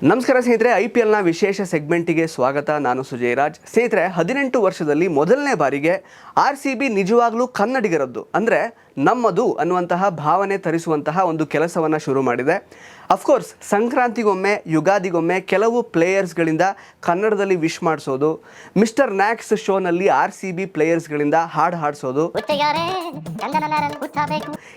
ನಮಸ್ಕಾರ ಸ್ನೇಹಿತರೆ, I P ಎಲ್ನ ವಿಶೇಷ ಸೆಗ್ಮೆಂಟಿಗೆ ಸ್ವಾಗತ. ನಾನು ಸುಜಯ್ ರಾಜ್ ಸ್ನೇಹಿತರೆ, ಹದಿನೆಂಟು ವರ್ಷದಲ್ಲಿ ಮೊದಲನೇ ಬಾರಿಗೆ ಆರ್ ಸಿ ಬಿ ನಿಜವಾಗ್ಲೂ ಕನ್ನಡಿಗರದ್ದು. ಅಂದರೆ ನಮ್ಮದು ಅನ್ನುವಂತಹ ಭಾವನೆ ತರಿಸುವಂತಹ ಒಂದು ಕೆಲಸವನ್ನು ಶುರು ಮಾಡಿದೆ. ಅಫ್ಕೋರ್ಸ್ ಸಂಕ್ರಾಂತಿಗೊಮ್ಮೆ ಯುಗಾದಿಗೊಮ್ಮೆ ಕೆಲವು ಪ್ಲೇಯರ್ಸ್ಗಳಿಂದ ಕನ್ನಡದಲ್ಲಿ ವಿಶ್ ಮಾಡಿಸೋದು ಮಿಸ್ಟರ್ ನ್ಯಾಕ್ಸ್ ಶೋನಲ್ಲಿ ಆರ್ ಸಿ ಬಿ ಪ್ಲೇಯರ್ಸ್ಗಳಿಂದ ಹಾಡು ಹಾಡಿಸೋದು.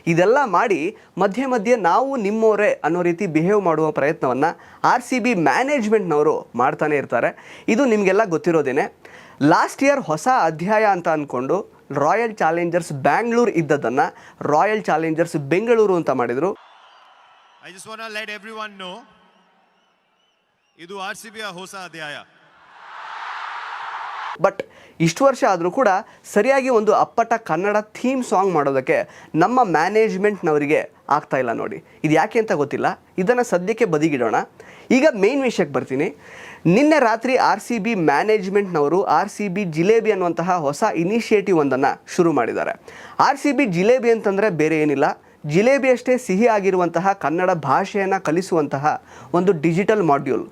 ಇದೆಲ್ಲ ಮಾಡಿ ಮಧ್ಯೆ ಮಧ್ಯೆ ನಾವು ನಿಮ್ಮವರೇ ಅನ್ನೋ ರೀತಿ ಬಿಹೇವ್ ಮಾಡುವ ಪ್ರಯತ್ನವನ್ನು ಆರ್ ಸಿ ಬಿ ಮ್ಯಾನೇಜ್ಮೆಂಟ್ನವರು ಮಾಡ್ತಾನೆ ಇರ್ತಾರೆ. ಇದು ನಿಮಗೆಲ್ಲ ಗೊತ್ತಿರೋದೇನೆ. ಲಾಸ್ಟ್ ಇಯರ್ ಹೊಸ ಅಧ್ಯಾಯ ಅಂತ ಅಂದ್ಕೊಂಡು ರಾಯಲ್ ಚಾಲೆಂಜರ್ಸ್ ಬ್ಯಾಂಗ್ಳೂರು ಇದ್ದದನ್ನು ರಾಯಲ್ ಚಾಲೆಂಜರ್ಸ್ ಬೆಂಗಳೂರು ಅಂತ ಮಾಡಿದರು. I just want to let know ಇದು ಆರ್ ಸಿ ಬಿಯ ಹೊಸ ಅಧ್ಯಾಯ. ಬಟ್ ಇಷ್ಟು ವರ್ಷ ಆದರೂ ಕೂಡ ಸರಿಯಾಗಿ ಒಂದು ಅಪ್ಪಟ ಕನ್ನಡ ಥೀಮ್ ಸಾಂಗ್ ಮಾಡೋದಕ್ಕೆ ನಮ್ಮ ಮ್ಯಾನೇಜ್ಮೆಂಟ್ನವರಿಗೆ ಆಗ್ತಾ ಇಲ್ಲ ನೋಡಿ. ಇದು ಯಾಕೆ ಅಂತ ಗೊತ್ತಿಲ್ಲ. ಇದನ್ನು ಸದ್ಯಕ್ಕೆ ಬದಿಗಿಡೋಣ. ಈಗ ಮೇನ್ ವಿಷಯಕ್ಕೆ ಬರ್ತೀನಿ. ನಿನ್ನೆ ರಾತ್ರಿ ಆರ್ ಸಿ ಬಿ ಮ್ಯಾನೇಜ್ಮೆಂಟ್ನವರು ಆರ್ ಸಿ ಬಿ ಜಿಲೇಬಿ ಅನ್ನುವಂತಹ ಹೊಸ ಇನಿಷಿಯೇಟಿವ್ ಒಂದನ್ನು ಶುರು ಮಾಡಿದ್ದಾರೆ. ಆರ್ ಸಿ ಬಿ ಜಿಲೇಬಿ ಅಂತಂದರೆ ಬೇರೆ ಏನಿಲ್ಲ. ಜಿಲೇಬಿ ಅಷ್ಟೇ ಸಿಹಿ ಆಗಿರುವಂತಹ ಕನ್ನಡ ಭಾಷೆಯನ್ನು ಕಲಿಸುವಂತಹ ಒಂದು ಡಿಜಿಟಲ್ ಮಾಡ್ಯೂಲ್.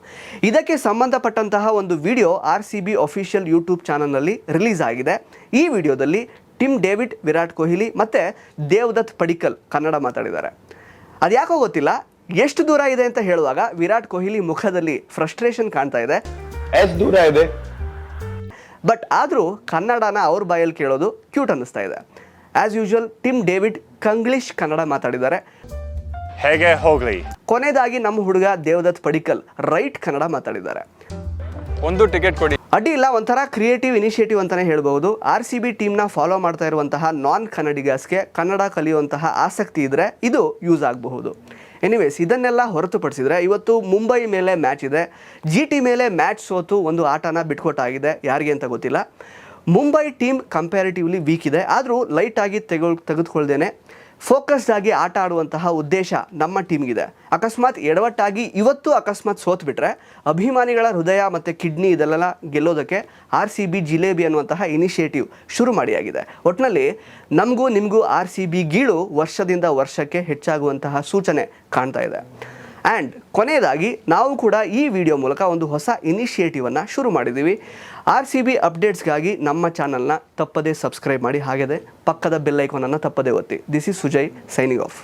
ಇದಕ್ಕೆ ಸಂಬಂಧಪಟ್ಟಂತಹ ಒಂದು video R C B official YouTube ಚಾನಲ್ನಲ್ಲಿ ರಿಲೀಸ್ ಆಗಿದೆ. ಈ ವಿಡಿಯೋದಲ್ಲಿ ಟಿಮ್ ಡೇವಿಡ್ ವಿರಾಟ್ ಕೊಹ್ಲಿ ಮತ್ತು ದೇವದತ್ ಪಡಿಕಲ್ ಕನ್ನಡ ಮಾತಾಡಿದ್ದಾರೆ. ಅದ್ಯಾಕೋ ಗೊತ್ತಿಲ್ಲ? ಎಷ್ಟು ದೂರ ಇದೆ ಅಂತ ಹೇಳುವಾಗ ವಿರಾಟ್ ಕೊಹ್ಲಿ ಮುಖದಲ್ಲಿ ಫ್ರಸ್ಟ್ರೇಷನ್ ಕಾಣ್ತಾ ಇದೆ. ಎಷ್ಟು ದೂರ ಇದೆ? ಬಟ್ ಆದರೂ ಕನ್ನಡನ ಅವ್ರ ಬಾಯಲ್ಲಿ ಕೇಳೋದು ಕ್ಯೂಟ್ ಅನ್ನಿಸ್ತಾ ಇದೆ. As usual Tim David Kanglish Kannada ಮಾತಾಡಿದ್ದಾರೆ. ಹೇಗೆ ಹೋಗ್ಲಿ? ಕೊನೆಯದಾಗಿ ನಮ್ಮ ಹುಡುಗ ದೇವದತ್ ಪಡಿಕಲ್ ರೈಟ್ ಕನ್ನಡ ಮಾತಾಡಿದ್ದಾರೆ. ಒಂದು ಟಿಕೆಟ್ ಕೊಡಿ. ಅಡ್ಡಿ ಇಲ್ಲ ಒಂಥರ ಕ್ರಿಯೇಟಿವ್ ಇನಿಷಿಯೇಟಿವ್ ಅಂತಲೇ ಹೇಳ್ಬೋದು ಆರ್ ಸಿ ಬಿ ಟೀಮ್ನ ಫಾಲೋ ಮಾಡ್ತಾ ಇರುವಂತಹ ನಾನ್ ಕನ್ನಡಿಗರ್ಸ್ಗೆ ಕನ್ನಡ ಕಲಿಯುವಂತಹ ಆಸಕ್ತಿ ಇದ್ದರೆ ಇದು ಯೂಸ್ ಆಗಬಹುದು. ಎನಿವೇಸ್ ಇದನ್ನೆಲ್ಲ ಹೊರತುಪಡಿಸಿದರೆ ಇವತ್ತು ಮುಂಬೈ ಮೇಲೆ ಮ್ಯಾಚ್ ಇದೆ. ಜಿ ಟಿ ಮೇಲೆ ಮ್ಯಾಚ್ ಸೋತು ಒಂದು ಆಟನ ಬಿಟ್ಕೊಟ್ಟಾಗಿದೆ. ಯಾರಿಗೆ ಅಂತ ಗೊತ್ತಿಲ್ಲ. ಮುಂಬೈ ಟೀಮ್ ಕಂಪ್ಯಾರಿಟಿವ್ಲಿ ವೀಕ್ ಇದೆ. ಆದರೂ ಲೈಟಾಗಿ ತೆಗೆದು ತೆಗೆದುಕೊಳ್ದೇನೆ ಫೋಕಸ್ಡ್ ಆಗಿ ಆಟ ಆಡುವಂತಹ ಉದ್ದೇಶ ನಮ್ಮ ಟೀಮ್ಗಿದೆ. ಅಕಸ್ಮಾತ್ ಎಡವಟ್ಟಾಗಿ ಇವತ್ತು ಅಕಸ್ಮಾತ್ ಸೋತ್ಬಿಟ್ರೆ, ಅಭಿಮಾನಿಗಳ ಹೃದಯ ಮತ್ತು ಕಿಡ್ನಿ ಇದೆಲ್ಲ ಗೆಲ್ಲೋದಕ್ಕೆ ಆರ್ ಸಿ ಬಿ ಜಿಲೇಬಿ ಅನ್ನುವಂತಹ ಇನಿಷಿಯೇಟಿವ್ ಶುರು ಮಾಡಿಯಾಗಿದೆ ಒಟ್ಟಿನಲ್ಲಿ ನಮಗೂ ನಿಮಗೂ ಆರ್ ಸಿ ಬಿ ಗೀಳು ವರ್ಷದಿಂದ ವರ್ಷಕ್ಕೆ ಹೆಚ್ಚಾಗುವಂತಹ ಸೂಚನೆ ಕಾಣ್ತಾ ಇದೆ. ಆ್ಯಂಡ್ ಕೊನೆಯದಾಗಿ ನಾವು ಕೂಡ ಈ ವಿಡಿಯೋ ಮೂಲಕ ಒಂದು ಹೊಸ ಇನಿಷಿಯೇಟಿವನ್ನು ಶುರು ಮಾಡಿದ್ದೀವಿ. ಆರ್ ಸಿ ಬಿ ಅಪ್ಡೇಟ್ಸ್ಗಾಗಿ ನಮ್ಮ ಚಾನಲ್ನ ತಪ್ಪದೇ ಸಬ್ಸ್ಕ್ರೈಬ್ ಮಾಡಿ ಹಾಗೆಯೇ ಪಕ್ಕದ ಬೆಲ್ ಐಕಾನನ್ನು ತಪ್ಪದೇ ಒತ್ತಿ. This is Sujay signing off